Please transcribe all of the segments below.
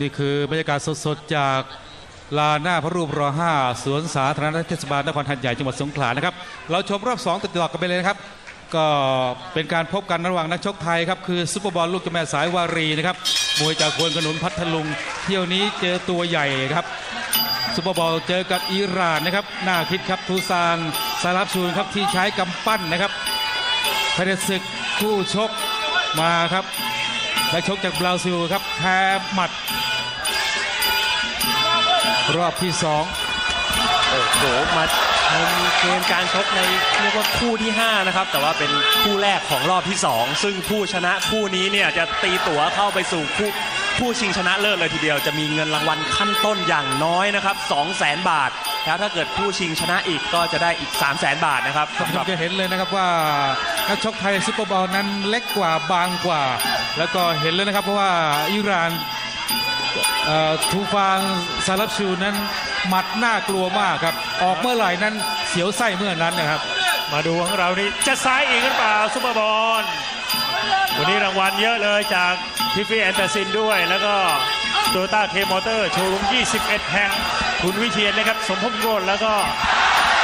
นี่คือบรรยากาศสดๆจากลานหน้าพระรูปรอห้าสวนสาธารณะเทศบาลนครหัดใหญ่จังหวัดสงขลานะครับ เราชมรอบ2ติดต่อกันไปเลยนะครับ ก็เป็นการพบกันระหว่างนักชกไทยครับ คือซุปเปอร์บอลลูกเจ้าแม่สายวารีนะครับ มวยจากควนขนุนพัทลุง เที่ยวนี้เจอตัวใหญ่ครับซุปเปอร์บอลเจอกับอิหร่านนะครับน่าคิดครับทูซานซาลับชูนครับที่ใช้กำปั้นนะครับภายในศึกคู่ชกมาครับนักชกจากบราซิลครับแพ้หมัด รอบที่สองโอ้โหมาชมเกมการชกในเรียกว่าคู่ที่ 5 นะครับ แต่ว่าเป็นคู่แรกของรอบที่ 2 ซึ่งผู้ชนะคู่นี้เนี่ยจะตีตั๋วเข้าไปสู่คู่ผู้ชิงชนะเลิศเลยทีเดียวจะมีเงินรางวัลขั้นต้นอย่างน้อยนะครับ 2 0 0 0 0 0 บาท แล้วถ้าเกิดผู้ชิงชนะอีกก็จะได้อีก 3 0 0 0 0 0 บาทนะครับท่าจะเห็นเลยนะครับว่านักชกไทยซุปเปอร์บอลนั้นเล็กกว่าบางกว่า แล้วก็เห็นเลยนะครับเพราะว่าอิหร่าน ทูฟานซาลับชูนั้นหมัดน่ากลัวมากครับ ออกเมื่อไหร่นั้นเสียวไส้เมื่อนั้นนะครับ มาดูของเรานี่จะซ้ายอีกหรือเปล่าซุปเปอร์บอลวันนี้รางวัลเยอะเลยจากทิฟฟี่แอนเตอร์ซินด้วย แล้วก็โตโยต้าเคมอเตอร์โชว์รูม 21 แห่ง คุณวิเชียนนะครับ สมภพโรจน์แล้วก็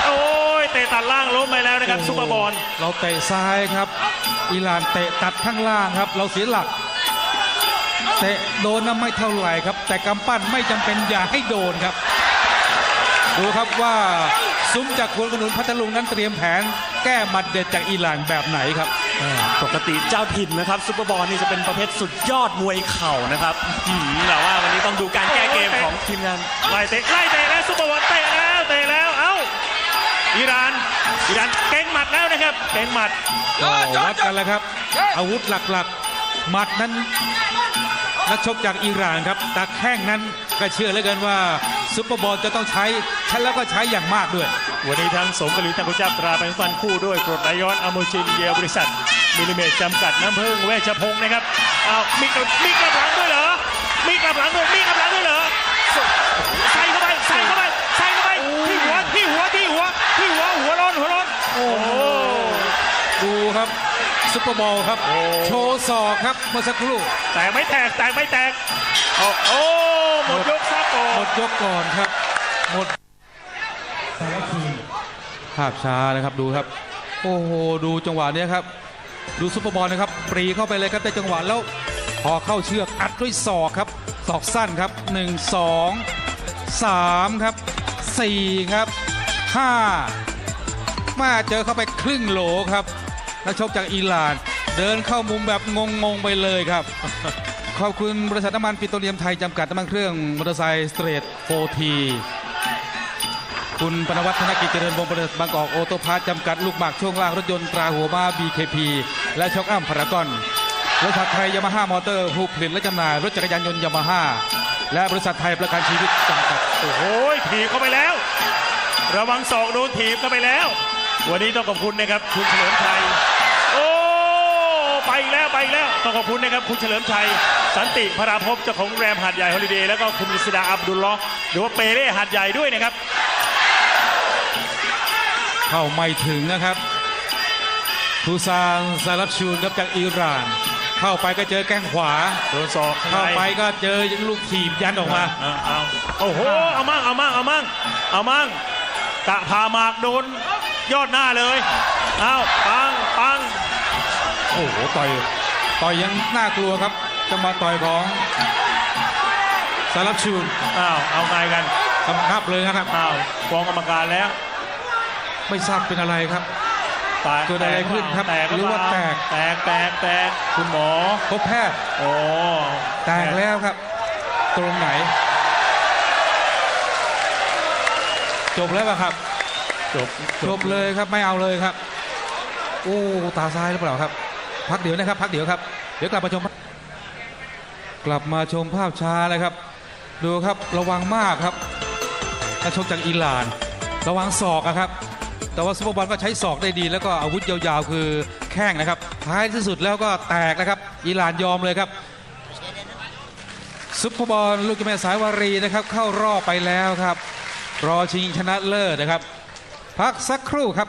โอ้ยเตะตัดล่างล้มไปแล้วนะครับซุปเปอร์บอลเราเตะซ้ายครับอิหร่านเตะตัดข้างล่างครับ เราเสียหลัก เตะโดนนะไม่เท่าไหร่ครับ แต่กำปั้นไม่จำเป็นอย่าให้โดนครับ ดูครับว่าซุ้มจากควนขนุนพัทลุงนั้นเตรียมแผน แก้หมัดเด็ดจากอิหร่านแบบไหนครับ ปกติเจ้าถิ่นนะครับซุปเปอร์บอลนี่จะเป็นประเภทสุดยอดมวยเข่านะครับหืมแต่ว่าวันนี้ต้องดูการแก้เกมของทีมงานไล่เตะไล่เตะแล้วซุปเปอร์บอลเตะแล้วเตะแล้วเอ้าอิหร่านอิหร่านเก่งหมัดแล้วนะครับเก่งหมัด ก็วัดกันแล้วครับ อาวุธหลักๆ หมัดนั้นนักชกจากอิหร่านครับตาแข้งนั้นก็เชื่อเหลือเกินว่าซุปเปอร์บอลจะต้องใช้ใช้แล้วก็ใช้อย่างมากด้วย วันนี้ทั้งสงกลีทางกุจับตราเป็นฟันคู่ด้วยกรดไหลย้อนอโมชินเยียบริษัทมิลิเมตรจำกัดน้ำพึ่งเวชพงศ์นะครับเอามีกลับมีกับหลังด้วยเหรอมีกลับหลังด้วยมีกลับหลังด้วยเหรอใส่เข้าไปใส่เข้าไปใส่เข้าไปที่หัวที่หัวที่หัวที่หัวหัวร้อนหัวร้อนโอ้โห ดูครับ ซุปเปอร์บอลครับ โอ้ โชว์ศอกครับเมื่อสักครู่แตกไม่แตกแตกไม่แตกโอ้โอ้หมดยกซับโกหมดยกก่อนครับ หมดภาพช้านะครับดูครับ โอ้โหดูจังหวะเนี้ยครับ ดูซุปเปอร์บอลนะครับ ปรีเข้าไปเลยครับได้จังหวะแล้ว พอเข้าเชือกอัดด้วยศอกครับศอกสั้นครับ 1 2 3 ครับ 4 ครับ 5 มาเจอเข้าไปครึ่งโหลครับ นักชกจากอิหร่าน เดินเข้ามุมแบบงงๆไปเลยครับ ขอบคุณบริษัทน้ำมันปิโตรเลียมไทยจำกัดน้ำมันเครื่องมอเตอร์ไซค์สเตรทโฟทีคุณปนวัฒนกิจเจริญวงศ์บริษัทบางกอกโอโตพาร์ทจำกัดลูกหมากช่วงล่างรถยนต์ตราหัวมา BKP และช็อคอ้ำพารากอนบริษัทไทยยามาฮ่ามอเตอร์ผู้ผลิตและจำหน่ายรถจักรยานยนต์ยามาฮ่าและบริษัทไทยประกันชีวิตจำกัด โอ้โหถีบเข้าไปแล้ว ระวังศอกโดนถีบเข้าไปแล้ว วันนี้ต้องขอบคุณนะครับ คุณเฉลิมชัย แล้วไปอีกแล้วต้องขอบคุณนะครับคุณเฉลิมชัย สันติพราภพเจ้าของโรงแรมหาดใหญ่ฮอลิเดย์แล้วก็คุณมิสดาอับดุลลอฮ์หรือว่าเปเร่หาดใหญ่ด้วยนะครับ เข้าไม่ถึงนะครับทูซานซาลับชูนครับจากอิหร่าน เข้าไปก็เจอแข้งขวาโดนศอกข้างเข้าในไปก็เจอลูกถีบยันออกมาเอาเอาโอ้โหเอามั่งเอามั่งเอามั่งเอามั่งกะพาหมากโดนยอดหน้าเลยเอาปังปัง โอ้โหต่อยต่อยยังน่ากลัวครับจังหวะต่อยของสารับชูนอ้าวเอาไงกันกำคับเลยนะครับอ้าวฟ้องกรรมการแล้ว ไม่ทราบเป็นอะไรครับแตกเกิดอะไรขึ้นครับแตกหรือว่าแตกแตกแตกแตกคุณหมอพบแพทย์โอ้แตกแล้วครับ ตรงไหน จบแล้วป่ะครับ จบจบเลยครับไม่เอาเลยครับ โอ้ตาซ้ายหรือเปล่าครับ พักเดี๋ยวนะครับ พักเดี๋ยวครับ เดี๋ยวกลับมาชม กลับมาชมภาพช้าเลยครับ ดูครับระวังมากครับนักชกจากอิหร่าน ระวังศอกอะครับ แต่ว่าซุปเปอร์บอลก็ใช้ศอกได้ดี แล้วก็อาวุธยาวๆ คือแข้งนะครับ ท้ายที่สุดแล้วก็แตกนะครับ อิหร่านยอมเลยครับซุปเปอร์บอลลูกเจ้าแม่สายวารีนะครับ เข้ารอบไปแล้วครับ รอชิงชนะเลิศนะครับ พักสักครู่ครับ